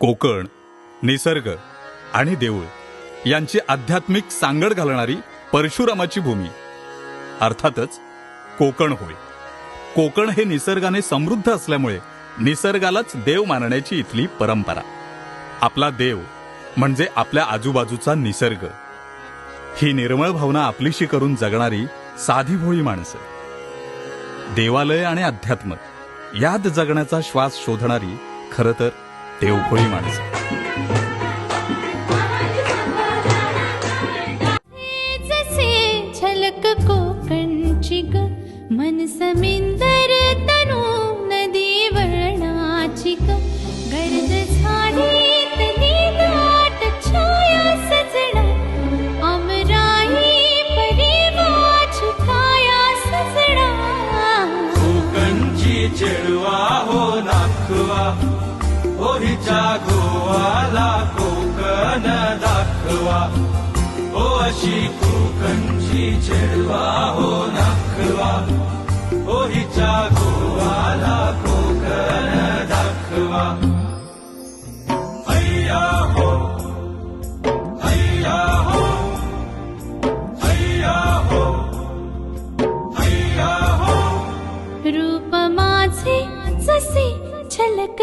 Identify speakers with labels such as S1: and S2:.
S1: कोकण निसर्ग आणि देऊळ यांची आध्यात्मिक सांगड घालणारी परशुरामाची भूमी. अर्थातच कोकण होय. कोकण हे निसर्गाने समृद्ध असल्यामुळे निसर्गालाच देव मानण्याची इथली परंपरा. आपला देव म्हणजे आपल्या आजूबाजूचा निसर्ग. ही निर्मळ भावना आपलीशी करून जगणारी साधी भोळी माणसं. देवालय आणि अध्यात्म यात जगण्याचा श्वास शोधणारी खरं तर देवभोळी माणसं.
S2: झलक कोकणची ग मन समिंदर तनु नदी वळणाची ग. गर्द झाली तली दाट छाया सजना अमराई परिवाच काया सजना
S3: कोकणची चेडवा हो नाखवा हो हिच्या गोवाला कोकण दाखवा हो अशी कोकणची चेडवा हो नाखवा हो हिच्या गोवाला कोकण दाखवा अय्या हो अय्या हो अय्या हो अय्या हो।
S2: रूप माझे जसे झलक